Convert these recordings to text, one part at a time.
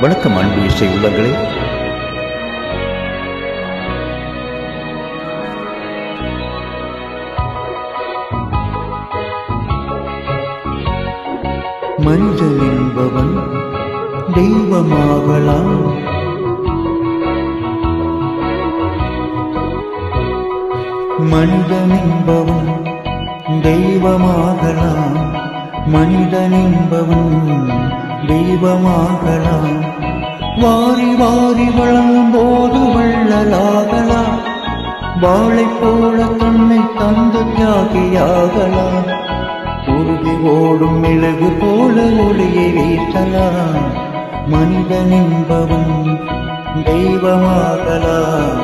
வணக்கம் அன்பு இசை உள்ளங்களே. மஞ்சள் என்பவன் தெய்வமாகலாம் மனிதனின்பவன் தெய்வமாகலாம் மனிதனின்பவன் தெய்வமாகலாம். வாரி வாரி வளரும் போது வள்ளலாகலாம். வாழை போல தன்னை தந்து தியாகியாகலாம். உருகி ஓடும் மிளகு போல ஒளியை வீட்டலாம். மனிதன் என்பவன் தெய்வமாகலாம்.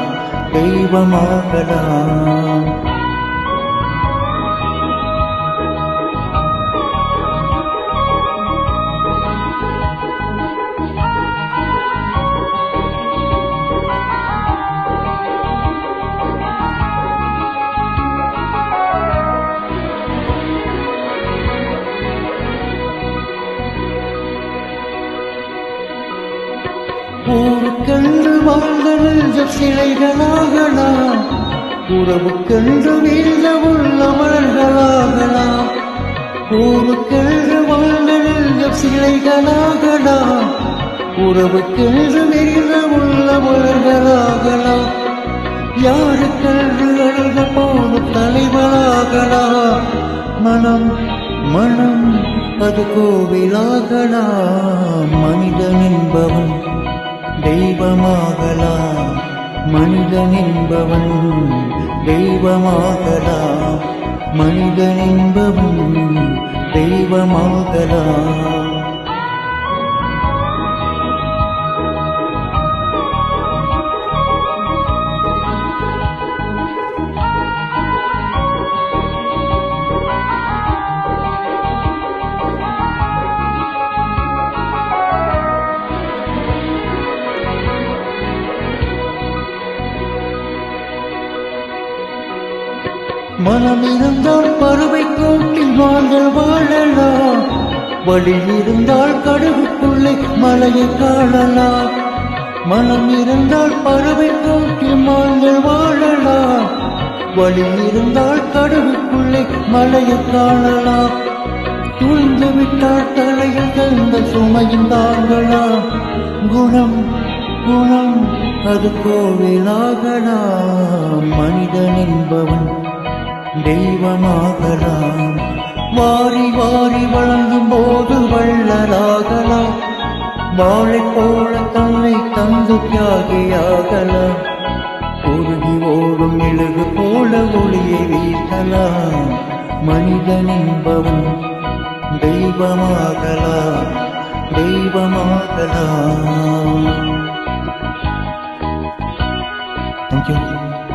தெய்வமாகலாம். ஊருக்கென்று வாழ்ந்த நெஞ்ச சிலைகளாகலாம். உறவுக்கென்று வீழ்ந்த உள்ள மலர்களாகலாம் ஊருக்கென்று வாழ்ந்த நெஞ்ச சிலைகளாகலாம். உறவுக்கென்று வீழ்ந்த உள்ள மலர்களாகலாம் யாருக்கென்று அழுத போது தலைவராகலாம் மனம் மனம் அது கோவிலாகலாம். மனிதன் என்பவன் தெய்வமாகலாம் மனிதன் என்பவன் தெய்வமாகலாம் மனிதன் என்பவன் தெய்வமாகலாம். மனம் இருந்தால் பறவை கூட்டில் வாழ்ந்த வாழலாம். வழி இருந்தால் கடவுக்குள்ளே மலையை காணலாம். மனம் இருந்தால் பறவை கூட்டில் வாழ்ந்த வாழலாம். வழி இருந்தால் கடவுக்குள்ளே மலையை காணலாம். துணிந்து விட்டால் தலையில் தந்த சுமையும் தாங்கலாம். குணம் குணம் அது கோவிலாகலாம். மனிதன் என்பவன் தெய்வமாகலாம். வாரி வாரி வழங்கும் போது வள்ளலாகலாம். வாழை போல தன்னை தந்து தியாகியாகலாம். உருகி ஓடும் எழுகு போல ஒளியை வீட்டலாம். மனிதன் என்பவன் தெய்வமாகலாம். தெய்வமாகலாம். You.